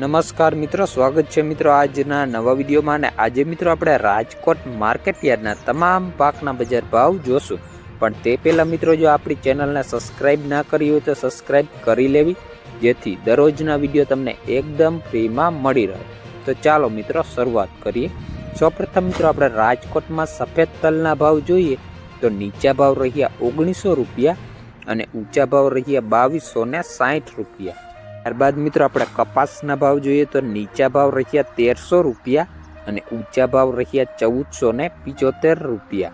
નમસ્કાર મિત્રો, સ્વાગત છે મિત્રો આજના નવા વિડીયોમાં અને આજે મિત્રો આપણે રાજકોટ માર્કેટ યાર્ડના તમામ પાકના બજાર ભાવ જોશું. પણ તે પહેલાં મિત્રો, જો આપણી ચેનલને સબસ્ક્રાઇબ ના કરી હોય તો સબસ્ક્રાઇબ કરી લેવી, જેથી દરરોજના વીડિયો તમને એકદમ ફ્રીમાં મળી રહે. તો ચાલો મિત્રો, શરૂઆત કરીએ. સૌપ્રથમ મિત્રો, આપણે રાજકોટમાં સફેદ તલના ભાવ જોઈએ, તો નીચા ભાવ રહ્યા ઓગણીસો રૂપિયા અને ઊંચા ભાવ રહ્યા બાવીસો ને સાઠ રૂપિયા. ત્યારબાદ મિત્રો આપણે કપાસના ભાવ જોઈએ તો નીચા ભાવ રહ્યા તેરસો રૂપિયા અને ઊંચા ભાવ રહ્યા ચૌદસો ને પિચોતેર રૂપિયા.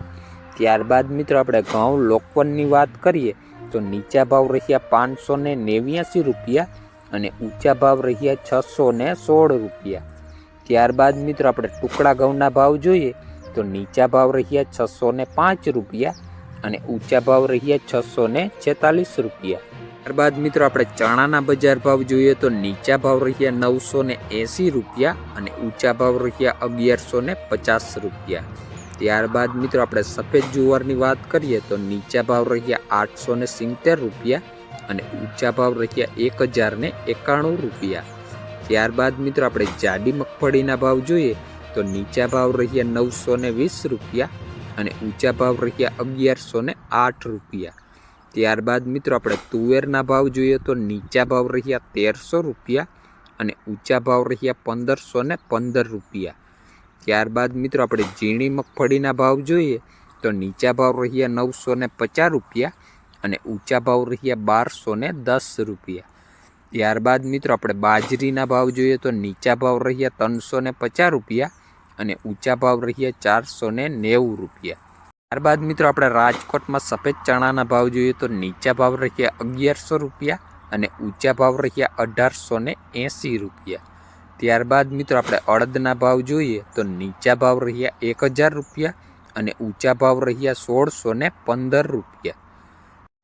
ત્યારબાદ મિત્રો આપણે ઘઉં લોકવનની વાત કરીએ તો નીચા ભાવ રહ્યા પાંચસો ને નેવ્યાસી રૂપિયા અને ઊંચા ભાવ રહ્યા છસો ને સોળ રૂપિયા. ત્યારબાદ મિત્રો આપણે ટુકડા ઘઉંના ભાવ જોઈએ તો નીચા ભાવ રહ્યા છસો ને પાંચ રૂપિયા અને ઊંચા ભાવ રહ્યા છસો ને છેતાલીસ રૂપિયા. ત્યારબાદ મિત્રો આપણે ચણાના બજાર ભાવ જોઈએ તો નીચા ભાવ રહ્યા નવસો ને એંસી રૂપિયા અને ઊંચા ભાવ રહ્યા અગિયારસો ને પચાસ રૂપિયા. ત્યારબાદ મિત્રો આપણે સફેદ જુવારની વાત કરીએ તો નીચા ભાવ રહ્યા આઠસો ને સિત્તેર રૂપિયા અને ઊંચા ભાવ રહ્યા એક હજાર ને એકાણું રૂપિયા. ત્યારબાદ મિત્રો આપણે જાડી મગફળીના ભાવ જોઈએ તો નીચા ભાવ રહ્યા નવસો ને વીસ રૂપિયા અને ઊંચા ભાવ રહ્યા અગિયારસો ને આઠ રૂપિયા. ત્યારબાદ મિત્રો આપણે તુવેરના ભાવ જોઈએ તો નીચા ભાવ રહ્યા તેરસો રૂપિયા અને ઊંચા ભાવ રહ્યા પંદરસો ને પંદર રૂપિયા. ત્યારબાદ મિત્રો આપણે ઝીણી મગફળીના ભાવ જોઈએ તો નીચા ભાવ રહ્યા નવસો ને પચાસ રૂપિયા અને ઊંચા ભાવ રહ્યા બારસો ને દસ રૂપિયા. ત્યારબાદ મિત્રો આપણે બાજરીના ભાવ જોઈએ તો નીચા ભાવ રહ્યા ત્રણસો ને પચાસ રૂપિયા અને ઊંચા ભાવ રહ્યા ચારસો ને નેવું રૂપિયા. ત્યારબાદ મિત્રો આપણે રાજકોટમાં સફેદ ચણાના ભાવ જોઈએ તો નીચા ભાવ રહ્યા અગિયારસો રૂપિયા અને ઊંચા ભાવ રહ્યા અઢારસો ને એંસી રૂપિયા. ત્યારબાદ મિત્રો આપણે અડદના ભાવ જોઈએ તો નીચા ભાવ રહ્યા એક હજાર રૂપિયા અને ઊંચા ભાવ રહ્યા સોળસો ને પંદર રૂપિયા.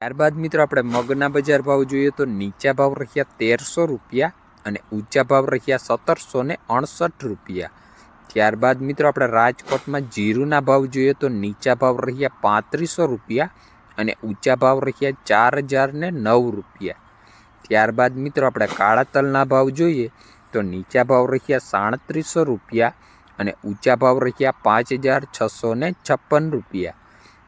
ત્યારબાદ મિત્રો આપણે મગના બજાર ભાવ જોઈએ તો નીચા ભાવ રહ્યા તેરસો રૂપિયા અને ઊંચા ભાવ રહ્યા સત્તરસો ને અડસઠ રૂપિયા. ત્યારબાદ મિત્રો આપણે રાજકોટમાં જીરુના ભાવ જોઈએ તો નીચા ભાવ રહ્યા પાંત્રીસો રૂપિયા અને ઊંચા ભાવ રહ્યા ચાર હજાર ને નવ રૂપિયા. ત્યારબાદ મિત્રો આપણે કાળા તલના ભાવ જોઈએ તો નીચા ભાવ રહ્યા સાડત્રીસો રૂપિયા અને ઊંચા ભાવ રહ્યા પાંચ હજાર છસો ને છપ્પન રૂપિયા.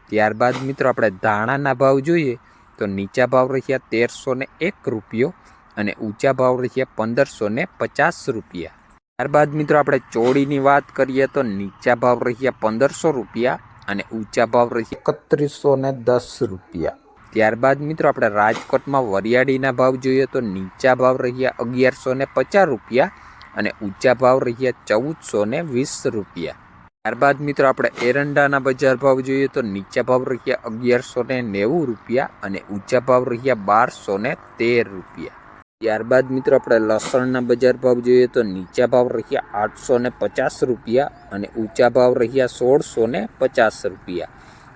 ત્યારબાદ મિત્રો આપણે ધાણાના ભાવ જોઈએ તો નીચા ભાવ રહ્યા તેરસો ને એક રૂપિયો અને ઊંચા ભાવ રહ્યા પંદરસો ને પચાસ રૂપિયા. ત્યારબાદ મિત્રો આપણે ચોળીની વાત કરીએ તો નીચા ભાવ રહ્યા પંદરસો રૂપિયા અને ઊંચા ભાવ રહ્યા એકત્રીસો ને દસ રૂપિયા. ત્યારબાદ મિત્રો આપણે રાજકોટમાં વરિયાળીના ભાવ જોઈએ તો નીચા ભાવ રહ્યા અગિયારસો ને પચાસ રૂપિયા અને ઊંચા ભાવ રહ્યા ચૌદસો ને વીસ રૂપિયા. ત્યારબાદ મિત્રો આપણે એરંડાના બજાર ભાવ જોઈએ તો નીચા ભાવ રહ્યા અગિયારસો ને નેવું રૂપિયા અને ઊંચા ભાવ રહ્યા બારસો ને તેર રૂપિયા. ત્યારબાદ મિત્રો આપણે લસણના બજાર ભાવ જોઈએ તો નીચા ભાવ રહ્યા આઠસો ને પચાસ રૂપિયા અને ઊંચા ભાવ રહ્યા સોળસો ને પચાસ રૂપિયા.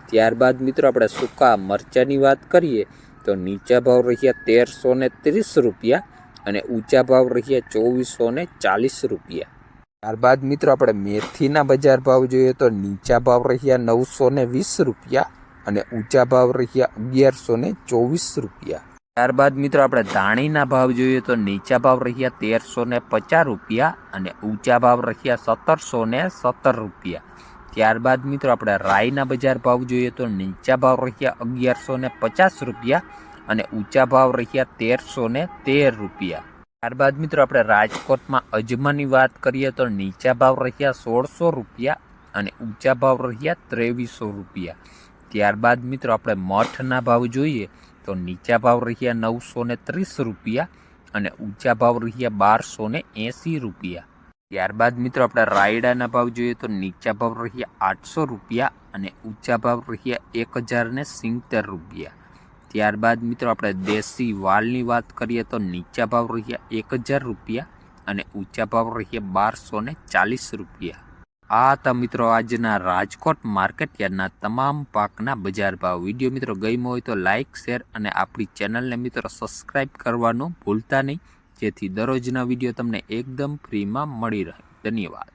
ત્યારબાદ મિત્રો આપણે સૂકા મરચાંની વાત કરીએ તો નીચા ભાવ રહ્યા તેરસો ને ત્રીસ રૂપિયા અને ઊંચા ભાવ રહ્યા ચોવીસો ને ચાલીસ રૂપિયા. ત્યારબાદ મિત્રો આપણે મેથીના બજાર ભાવ જોઈએ તો નીચા ભાવ રહ્યા નવસો ને વીસ રૂપિયા અને ઊંચા ભાવ રહ્યા અગિયારસો ને ચોવીસ રૂપિયા. ત્યારબાદ મિત્રો આપણે ધાણીના ભાવ જોઈએ તો નીચા ભાવ રહ્યા તેરસો ને પચાસ રૂપિયા અને ઊંચા ભાવ રહ્યા સત્તરસો ને સત્તર રૂપિયા. ત્યારબાદ મિત્રો આપણે રાઈના બજાર ભાવ જોઈએ તો નીચા ભાવ રહ્યા અગિયારસો ને પચાસ રૂપિયા અને ઊંચા ભાવ રહ્યા તેરસો ને તેર રૂપિયા. ત્યારબાદ મિત્રો આપણે રાજકોટમાં અજમાની વાત કરીએ તો નીચા ભાવ રહ્યા સોળસો રૂપિયા અને ઊંચા ભાવ રહ્યા ત્રેવીસો રૂપિયા. ત્યારબાદ મિત્રો આપણે મઠના ભાવ જોઈએ તો નીચા ભાવ રહ્યા નવસો ને ત્રીસ રૂપિયા અને ઊંચા ભાવ રહ્યા બારસો ને એંસી રૂપિયા. ત્યારબાદ મિત્રો આપણે રાયડાના ભાવ જોઈએ તો નીચા ભાવ રહ્યા આઠસો રૂપિયા અને ઊંચા ભાવ રહ્યા એક હજાર ને સિત્તેર રૂપિયા. ત્યારબાદ મિત્રો આપણે દેશી વાલની વાત કરીએ તો નીચા ભાવ રહ્યા એક હજાર રૂપિયા અને ઊંચા ભાવ રહ્યા બારસો ને ચાલીસ રૂપિયા. આ હતા મિત્રો આજના રાજકોટ માર્કેટ યાર્ડના તમામ પાકના બજાર ભાવ. વીડિયો મિત્રો ગમ્યો હોય તો લાઇક શેર અને આપણી ચેનલને મિત્રો સબસ્ક્રાઈબ કરવાનું ભૂલતા નહીં, જેથી દરરોજના વીડિયો તમને એકદમ ફ્રીમાં મળી રહે. ધન્યવાદ.